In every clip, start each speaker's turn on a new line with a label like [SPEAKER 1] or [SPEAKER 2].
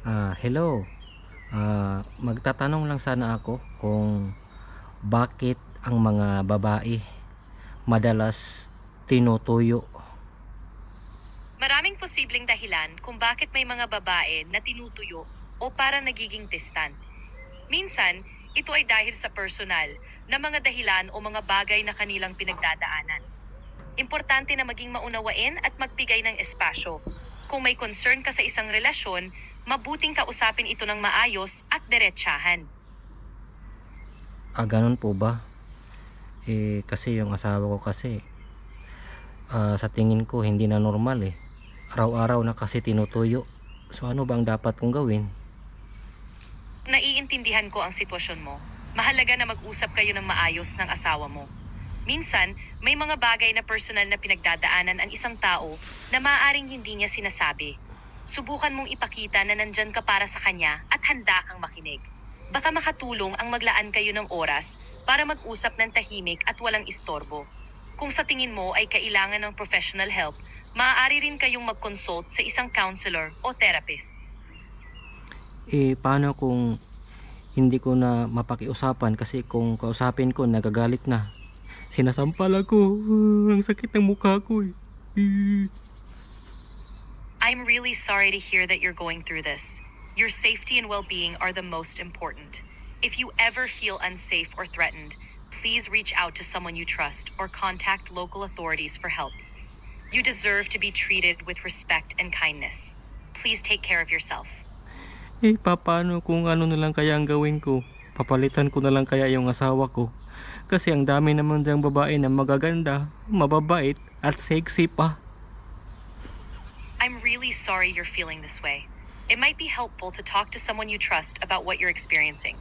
[SPEAKER 1] Ah, hello. Ah, magtatanong lang sana ako kung bakit ang mga babae madalas tinutuyo.
[SPEAKER 2] Maraming posibleng dahilan kung bakit may mga babae na tinutuyo o para nagiging distant. Minsan, ito ay dahil sa personal na mga dahilan o mga bagay na kanilang pinagdadaanan. Importante na maging maunawain at magbigay ng espasyo. Kung may concern ka sa isang relasyon, mabuting kausapin ito ng maayos at diretsahan.
[SPEAKER 1] Ah, ganun po ba? Eh, kasi yung asawa ko kasi ah, sa tingin ko hindi na normal eh. Araw-araw na kasi tinutuyo. So ano bang dapat kong gawin?
[SPEAKER 2] Naiintindihan ko ang sitwasyon mo. Mahalaga na mag-usap kayo ng maayos ng asawa mo. Minsan, may mga bagay na personal na pinagdadaanan ang isang tao na maaaring hindi niya sinasabi. Subukan mong ipakita na nandyan ka para sa kanya at handa kang makinig. Baka makatulong ang maglaan kayo ng oras para mag-usap ng tahimik at walang istorbo. Kung sa tingin mo ay kailangan ng professional help, maaari rin kayong mag-consult sa isang counselor o therapist.
[SPEAKER 1] Eh, paano kung hindi ko na mapakiusapan kasi kung kausapin ko nagagalit na. Sinasampal ako. Ang sakit ng mukha ko eh.
[SPEAKER 2] I'm really sorry to hear that you're going through this. Your safety and well being are the most important. If you ever feel unsafe or threatened, please reach out to someone you trust or contact local authorities for help. You deserve to be treated with respect and kindness. Please take care of yourself.
[SPEAKER 1] Eh, paano kung ano na lang kaya ang gawin ko? Papalitan ko na lang kaya yung asawa ko. Kasi ang dami naman diyang babae na magaganda, mababait, at sexy pa.
[SPEAKER 2] I'm really sorry you're feeling this way. It might be helpful to talk to someone you trust about what you're experiencing.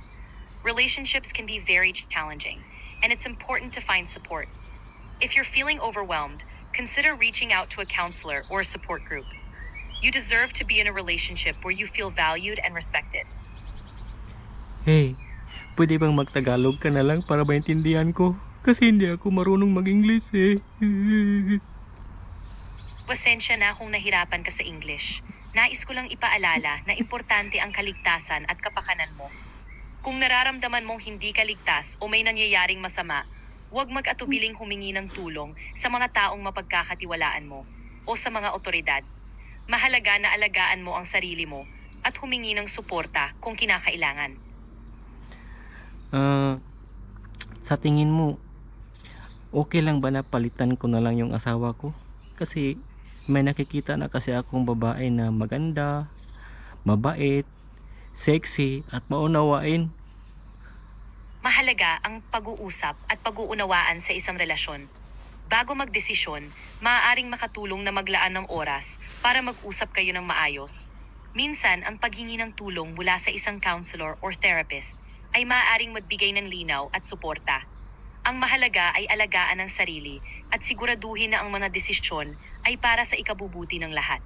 [SPEAKER 2] Relationships can be very challenging, and it's important to find support. If you're feeling overwhelmed, consider reaching out to a counselor or a support group. You deserve to be in a relationship where you feel valued and respected.
[SPEAKER 1] Hey, pwede bang magtagalog ka na lang para maintindihan ko? Kasi hindi ako marunong mag-English eh.
[SPEAKER 2] Pasensya na kung nahirapan ka sa English. Nais ko lang ipaalala na importante ang kaligtasan at kapakanan mo. Kung nararamdaman mong hindi ka ligtas o may nangyayaring masama, huwag mag-atubiling humingi ng tulong sa mga taong mapagkakatiwalaan mo o sa mga otoridad. Mahalaga na alagaan mo ang sarili mo at humingi ng suporta kung kinakailangan.
[SPEAKER 1] Ah, sa tingin mo, okay lang ba na palitan ko na lang yung asawa ko? Kasi may nakikita na kasi akong babae na maganda, mabait, sexy, at maunawain.
[SPEAKER 2] Mahalaga ang pag-uusap at pag-uunawaan sa isang relasyon. Bago magdesisyon, maaaring makatulong na maglaan ng oras para mag-usap kayo ng maayos. Minsan, ang paghingi ng tulong mula sa isang counselor or therapist ay maaaring magbigay ng linaw at suporta. Ang mahalaga ay alagaan ang sarili at siguraduhin na ang mga desisyon ay para sa ikabubuti ng lahat.